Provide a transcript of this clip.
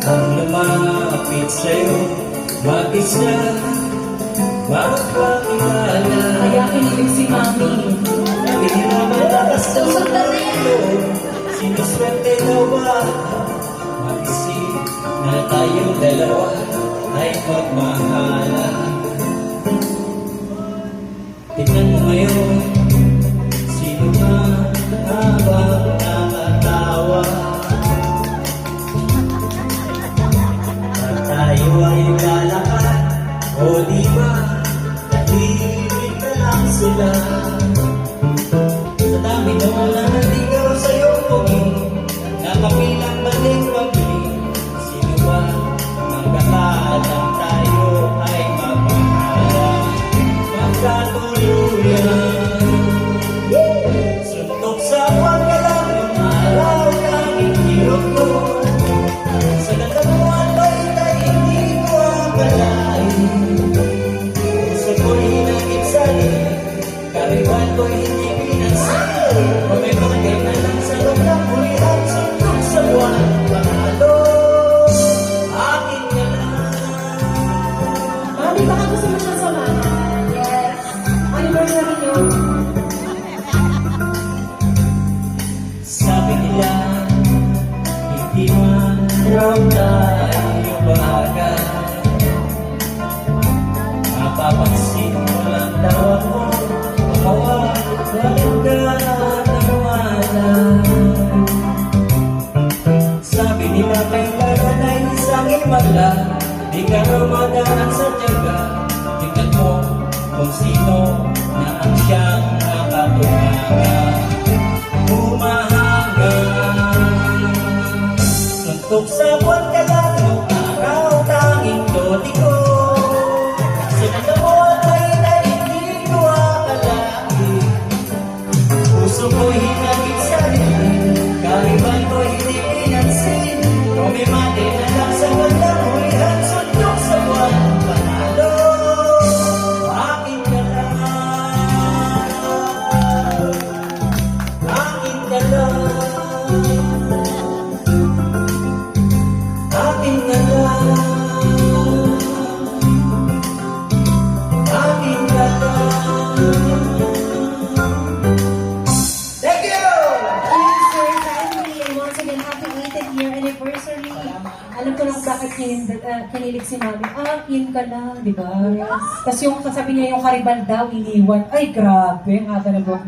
Ang lumapit sa'yo, mag-isa, magpakilala. Kaya kinilig si Mami. Hindi na malakas sa mundo, sinuswerte daw ba? Mag-isip na tayong dalawa ay magmahalan. O di ba? Tahimik na lang sila. Himala, di ka raw madaan sa tiyaga. Tingnan mo kung sino na ang siyang nakatunganga ka lang ng araw tanging doti ko Alam ko lang bakit kin, uh, kinilig si Mami. Akin ka lang, di ba? Yes. Tapos yung sabi niya yung karibal daw, iniwan. Ay, grabe. Ang aga na buhok.